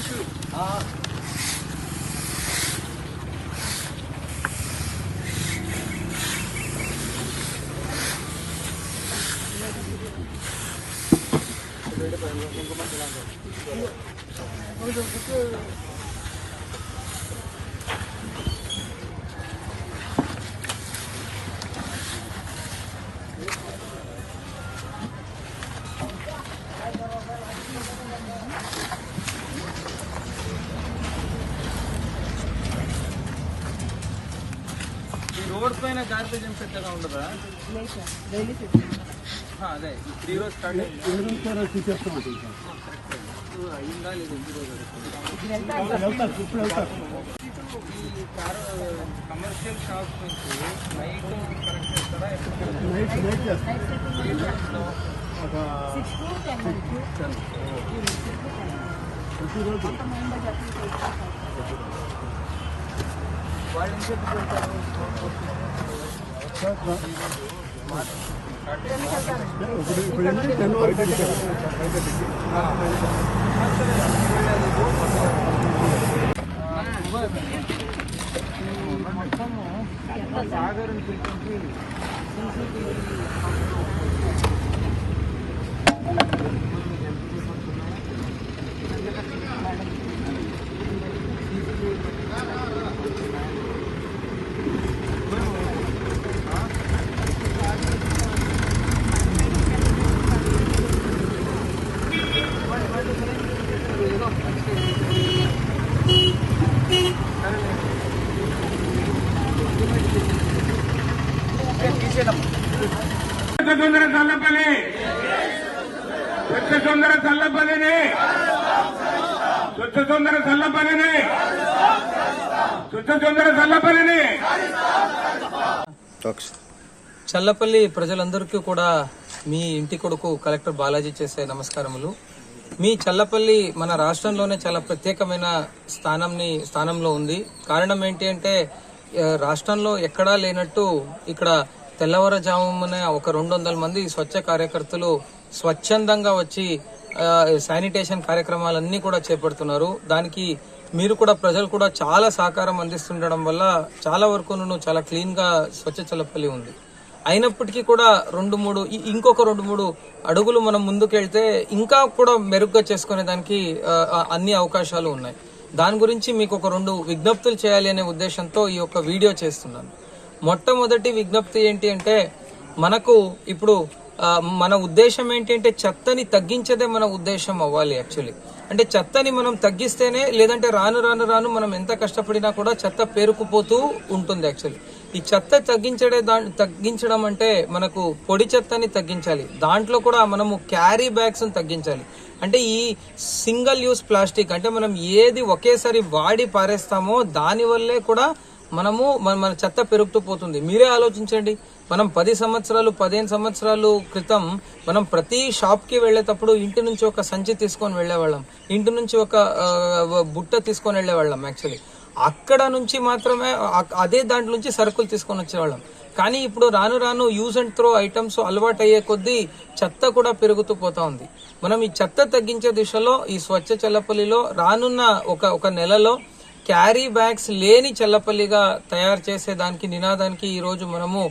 ఈ గార్బేజ్ ఏం పెట్టగా ఉండదా ఆ, అదే ఈ త్రీ రోజు స్టార్ట్ అయింది అయిందా లేదు ఎన్ని రోజులు ఈ కారు కమర్షియల్ షాప్స్ నుంచి నైట్ కరెక్ట్ చేస్తారా ఎప్పుడు వాళ్ళు ఇంకెప్పుడు పెడతారు మొత్తము సాగర్ని పిలిపించి తొందర చల్లపల్లి స్వచ్ఛ తొందర చల్లపల్లిని స్వచ్ఛ తొందర చల్లపల్లిని స్వచ్ఛ తొందర చల్లపల్లిని చల్లపల్లి ప్రజలందరికీ కూడా మీ ఇంటి కొడుకు కలెక్టర్ బాలాజీ చేసే నమస్కారములు. మీ చల్లపల్లి మన రాష్ట్రంలోనే చాలా ప్రత్యేకమైన స్థానంని స్థానంలో ఉంది. కారణం ఏంటి అంటే రాష్ట్రంలో ఎక్కడా లేనట్టు ఇక్కడ తెల్లవారుజామున ఒక రెండు వందల మంది స్వచ్ఛ కార్యకర్తలు స్వచ్ఛందంగా వచ్చి శానిటేషన్ కార్యక్రమాలన్నీ కూడా చేపడుతున్నారు. దానికి మీరు కూడా ప్రజలు కూడా చాలా సహకారం అందిస్తుండడం వల్ల చాలా వరకు చాలా క్లీన్గా స్వచ్ఛ చల్లపల్లి ఉంది. అయినప్పటికీ కూడా రెండు మూడు ఇంకొక రెండు మూడు అడుగులు మనం ముందుకెళ్తే ఇంకా కూడా మెరుగ్గా చేసుకునే దానికి అన్ని అవకాశాలు ఉన్నాయి. దాని గురించి మీకు ఒక రెండు విజ్ఞప్తులు చేయాలి అనే ఉద్దేశంతో ఈ యొక్క వీడియో చేస్తున్నాను. మొట్టమొదటి విజ్ఞప్తి ఏంటి అంటే మనకు ఇప్పుడు మన ఉద్దేశం ఏంటి అంటే చెత్తని తగ్గించదే మన ఉద్దేశం అవ్వాలి యాక్చువల్లీ. అంటే చెత్తని మనం తగ్గిస్తేనే లేదంటే రాను రాను రాను మనం ఎంత కష్టపడినా కూడా చెత్త పేరుకుపోతూ ఉంటుంది యాక్చువల్లీ. ఈ చెత్త తగ్గించడే దా తగ్గించడం అంటే మనకు పొడి చెత్తని తగ్గించాలి. దాంట్లో కూడా మనము క్యారీ బ్యాగ్స్ తగ్గించాలి. అంటే ఈ సింగిల్ యూస్ ప్లాస్టిక్ అంటే మనం ఏది ఒకేసారి వాడి పారేస్తామో దానివల్లే కూడా మనము మన మన చెత్త పెరుగుతూ పోతుంది. మీరే ఆలోచించండి. మనం పది సంవత్సరాలు పదిహేను సంవత్సరాలు క్రితం మనం ప్రతి షాప్కి వెళ్ళేటప్పుడు ఇంటి నుంచి ఒక సంచి తీసుకొని వెళ్ళేవాళ్ళం. ఇంటి నుంచి ఒక బుట్ట తీసుకొని వెళ్ళేవాళ్ళం యాక్చువల్లీ. అక్కడ నుంచి మాత్రమే అదే దాంట్లో నుంచి సరుకులు తీసుకొని వచ్చేవాళ్ళం. కానీ ఇప్పుడు రాను రాను యూజ్ అండ్ త్రో ఐటమ్స్ అలవాటు అయ్యే కొద్దీ చెత్త కూడా పెరుగుతూ పోతా ఉంది. మనం ఈ చెత్త తగ్గించే దిశలో ఈ స్వచ్ఛ చల్లపల్లిలో రానున్న ఒక ఒక నెలలో క్యారీ బ్యాగ్స్ లేని చల్లపల్లిగా తయారు చేసే దానికి నినాదానికి ఈరోజు మనము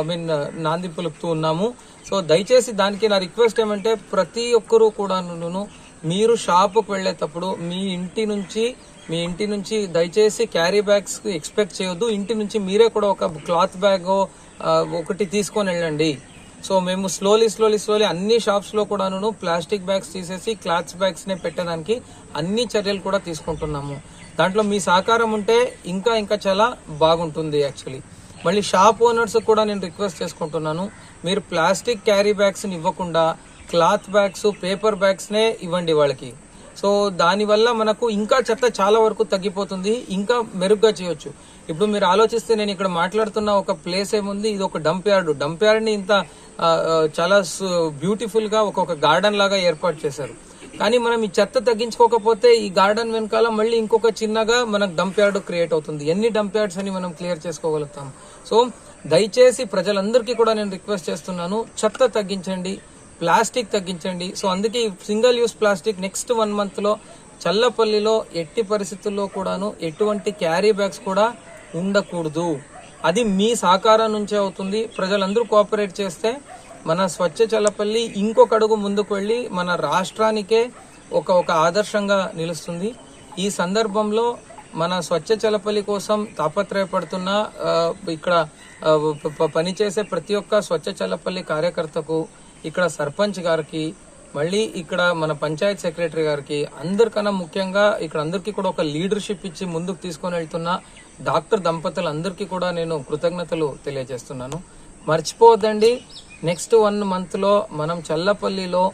ఐ మీన్ నాంది పలుకుతూ ఉన్నాము. సో దయచేసి దానికి నా రిక్వెస్ట్ ఏమంటే ప్రతి ఒక్కరూ కూడా మీరు షాపుకు వెళ్ళేటప్పుడు మీ ఇంటి నుంచి మీ ఇంటి నుంచి దయచేసి క్యారీ బ్యాగ్స్ ఎక్స్పెక్ట్ చేయొద్దు. ఇంటి నుంచి మీరే కూడా ఒక క్లాత్ బ్యాగ్ ఒకటి తీసుకొని వెళ్ళండి. సో మేము స్లోలీ స్లోలీ స్లోలీ అన్ని షాప్స్లో కూడాను ప్లాస్టిక్ బ్యాగ్స్ తీసేసి క్లాత్స్ బ్యాగ్స్నే పెట్టడానికి అన్ని చర్యలు కూడా తీసుకుంటున్నాము. దాంట్లో మీ సహకారం ఉంటే ఇంకా ఇంకా చాలా బాగుంటుంది యాక్చువల్లీ మళ్ళీ షాప్ ఓనర్స్ కూడా నేను రిక్వెస్ట్ చేసుకుంటున్నాను. మీరు ప్లాస్టిక్ క్యారీ బ్యాగ్స్ని ఇవ్వకుండా క్లాత్ బ్యాగ్స్ పేపర్ బ్యాగ్స్నే ఇవ్వండి వాళ్ళకి. సో దానివల్ల మనకు ఇంకా చెత్త చాలా వరకు తగ్గిపోతుంది ఇంకా మెరుగ్గా చేయొచ్చు. ఇప్పుడు మీరు ఆలోచిస్తే నేను ఇక్కడ మాట్లాడుతున్న ఒక ప్లేస్ ఏముంది? ఇది ఒక డంప్ యార్డ్ డంప్ యార్డ్ని ఇంత చాలా బ్యూటిఫుల్గా ఒక్కొక్క గార్డెన్ లాగా ఏర్పాటు చేశారు. కానీ మనం ఈ చెత్త తగ్గించుకోకపోతే ఈ గార్డెన్ వెనకాల మళ్ళీ ఇంకొక చిన్నగా మనకు డంప్ యార్డ్ క్రియేట్ అవుతుంది. ఎన్ని డంప్ యార్డ్స్ అని మనం క్లియర్ చేసుకోగలుగుతాం? సో దయచేసి ప్రజలందరికీ కూడా నేను రిక్వెస్ట్ చేస్తున్నాను చెత్త తగ్గించండి. ప్లాస్టిక్ తగ్గించండి. సో అందుకే single use plastic next one మంత్లో చల్లపల్లిలో ఎట్టి పరిస్థితుల్లో కూడాను ఎటువంటి క్యారీ బ్యాగ్స్ కూడా ఉండకూడదు. అది మీ సహకారం నుంచే అవుతుంది. ప్రజలందరూ కోఆపరేట్ చేస్తే మన స్వచ్ఛ చల్లపల్లి ఇంకొక అడుగు ముందుకు వెళ్ళి మన రాష్ట్రానికే ఒక ఒక ఆదర్శంగా నిలుస్తుంది. ఈ సందర్భంలో మన స్వచ్ఛ చలపల్లి కోసం తాపత్రయపడుతున్న ఇక్కడ పనిచేసే ప్రతి ఒక్క స్వచ్ఛ చల్లపల్లి కార్యకర్తకు ఇక్కడ సర్పంచ్ గారికి మళ్ళీ ఇక్కడ మన పంచాయత్ సెక్రటరీ గారికి అందరికన్నా ముఖ్యంగా ఇక్కడ అందరికీ కూడా ఒక లీడర్షిప్ ఇచ్చి ముందుకు తీసుకొని వెళ్తున్న డాక్టర్ దంపతులందరికీ కూడా నేను కృతజ్ఞతలు తెలియజేస్తున్నాను. మర్చిపోవద్దండి నెక్స్ట్ వన్ మంత్లో మనం చల్లపల్లిలో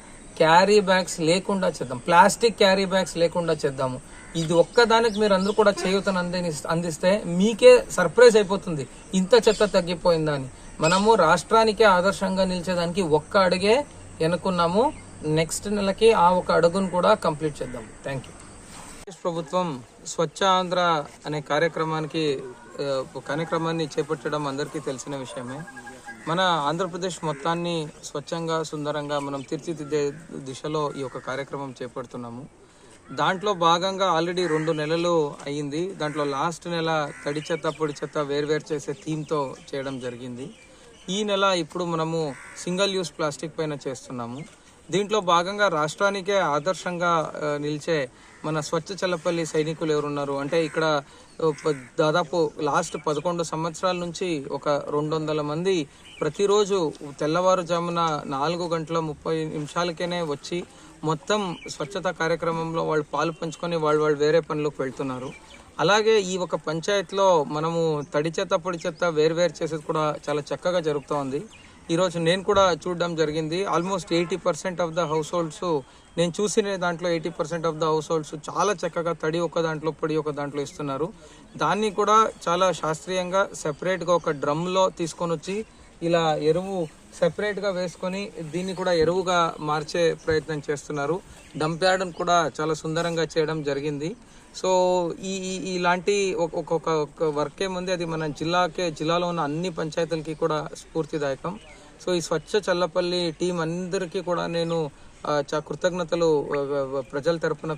క్యారీ బ్యాగ్స్ లేకుండా చేద్దాం. ప్లాస్టిక్ క్యారీ బ్యాగ్స్ లేకుండా చేద్దాము. ఇది ఒక్కదానికి మీరు అందరూ కూడా చేయూతను అంది అందిస్తే మీకే సర్ప్రైజ్ అయిపోతుంది. ఇంత చెత్త తగ్గిపోయిందా అని మనము రాష్ట్రానికే ఆదర్శంగా నిలిచేదానికి ఒక్క అడుగే ఎనుకున్నాము నెక్స్ట్ నెలకి ఆ ఒక అడుగును కూడా కంప్లీట్ చేద్దాం. థ్యాంక్ యూ ప్రభుత్వం స్వచ్ఛ ఆంధ్ర అనే కార్యక్రమానికి కార్యక్రమాన్ని చేపట్టడం అందరికీ తెలిసిన విషయమే. మన ఆంధ్రప్రదేశ్ మొత్తాన్ని స్వచ్ఛంగా సుందరంగా మనం తీర్చిదిద్దే దిశలో ఈ యొక్క కార్యక్రమం చేపడుతున్నాము. దాంట్లో భాగంగా ఆల్రెడీ రెండు నెలలు అయ్యింది. దాంట్లో లాస్ట్ నెల తడి చెత్త పొడి చెత్త వేర్వేరు చేసే థీమ్తో చేయడం జరిగింది. ఈ నెల ఇప్పుడు మనము సింగిల్ యూస్ ప్లాస్టిక్ పైన చేస్తున్నాము. దీంట్లో భాగంగా రాష్ట్రానికే ఆదర్శంగా నిలిచే మన స్వచ్ఛ చల్లపల్లి సైనికులు ఎవరున్నారు అంటే ఇక్కడ దాదాపు లాస్ట్ పదకొండు సంవత్సరాల నుంచి ఒక రెండు వందల మంది ప్రతిరోజు తెల్లవారుజామున నాలుగు గంటల ముప్పై నిమిషాలకేనే వచ్చి మొత్తం స్వచ్ఛత కార్యక్రమంలో వాళ్ళు పాలు పంచుకొని వాళ్ళు వాళ్ళు వేరే పనులకు వెళ్తున్నారు. అలాగే ఈ ఒక పంచాయత్లో మనము తడి చెత్త పొడి చెత్త వేరువేరు చేసేది కూడా చాలా చక్కగా జరుగుతూ ఉంది. ఈరోజు నేను కూడా చూడడం జరిగింది. Almost eighty percent of the households నేను చూసిన దాంట్లో eighty percent of the households చాలా చక్కగా తడి ఒక దాంట్లో పొడి ఒక దాంట్లో ఇస్తున్నారు. దాన్ని కూడా చాలా శాస్త్రీయంగా సెపరేట్గా ఒక డ్రమ్లో తీసుకొని వచ్చి ఇలా ఎరువు సెపరేట్గా వేసుకొని దీన్ని కూడా ఎరువుగా మార్చే ప్రయత్నం చేస్తున్నారు. డంప్ కూడా చాలా సుందరంగా చేయడం జరిగింది. సో ఈ ఈ- ఇలాంటి ఒక్కొక్క వర్క్ ఏముంది అది మన జిల్లాకే జిల్లాలో ఉన్న అన్ని పంచాయతీలకి కూడా స్ఫూర్తిదాయకం. సో ఈ స్వచ్ఛ చల్లపల్లి టీం అందరికీ కూడా నేను కృతజ్ఞతలు ప్రజల తరపున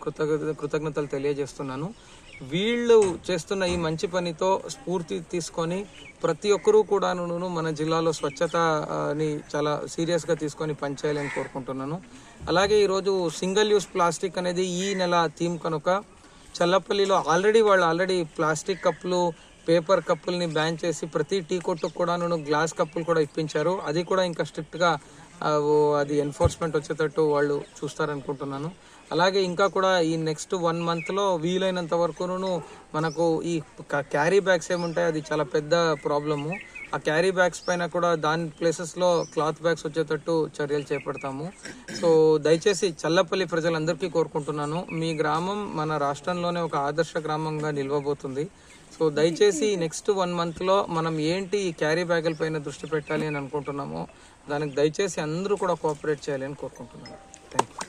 కృతజ్ఞతలు తెలియజేస్తున్నాను. వీళ్ళు చేస్తున్న ఈ మంచి పనితో స్ఫూర్తి తీసుకొని ప్రతి ఒక్కరూ కూడాను మన జిల్లాలో స్వచ్ఛతని చాలా సీరియస్గా తీసుకొని పనిచేయాలని కోరుకుంటున్నాను. అలాగే ఈరోజు సింగిల్ యూస్ ప్లాస్టిక్ అనేది ఈ నెల థీమ్ కనుక చల్లపల్లిలో ఆల్రెడీ వాళ్ళు ఆల్రెడీ ప్లాస్టిక్ కప్పులు పేపర్ కప్పుల్ని బ్యాన్ చేసి ప్రతి టీ కొట్టుకు కూడాను గ్లాస్ కప్పులు కూడా ఇప్పించారు. అది కూడా ఇంకా స్ట్రిక్ట్గా అది ఎన్ఫోర్స్మెంట్ వచ్చేటట్టు వాళ్ళు చూస్తారనుకుంటున్నాను. అలాగే ఇంకా కూడా ఈ నెక్స్ట్ వన్ మంత్లో వీలైనంత వరకును మనకు ఈ క్యారీ బ్యాగ్స్ ఏముంటాయి అది చాలా పెద్ద ప్రాబ్లము ఆ క్యారీ బ్యాగ్స్ పైన కూడా దాని ప్లేసెస్లో క్లాత్ బ్యాగ్స్ వచ్చేటట్టు చర్యలు చేపడతాము. సో దయచేసి చల్లపల్లి ప్రజలందరికీ కోరుకుంటున్నాను. మీ గ్రామం మన రాష్ట్రంలోనే ఒక ఆదర్శ గ్రామంగా నిలవబోతుంది. సో దయచేసి నెక్స్ట్ వన్ మంత్లో మనం ఏంటి ఈ క్యారీ బ్యాగుల పైన దృష్టి పెట్టాలి అని అనుకుంటున్నాము దానికి దయచేసి అందరూ కూడా కోఆపరేట్ చేయాలి అని కోరుకుంటున్నాను. Thank you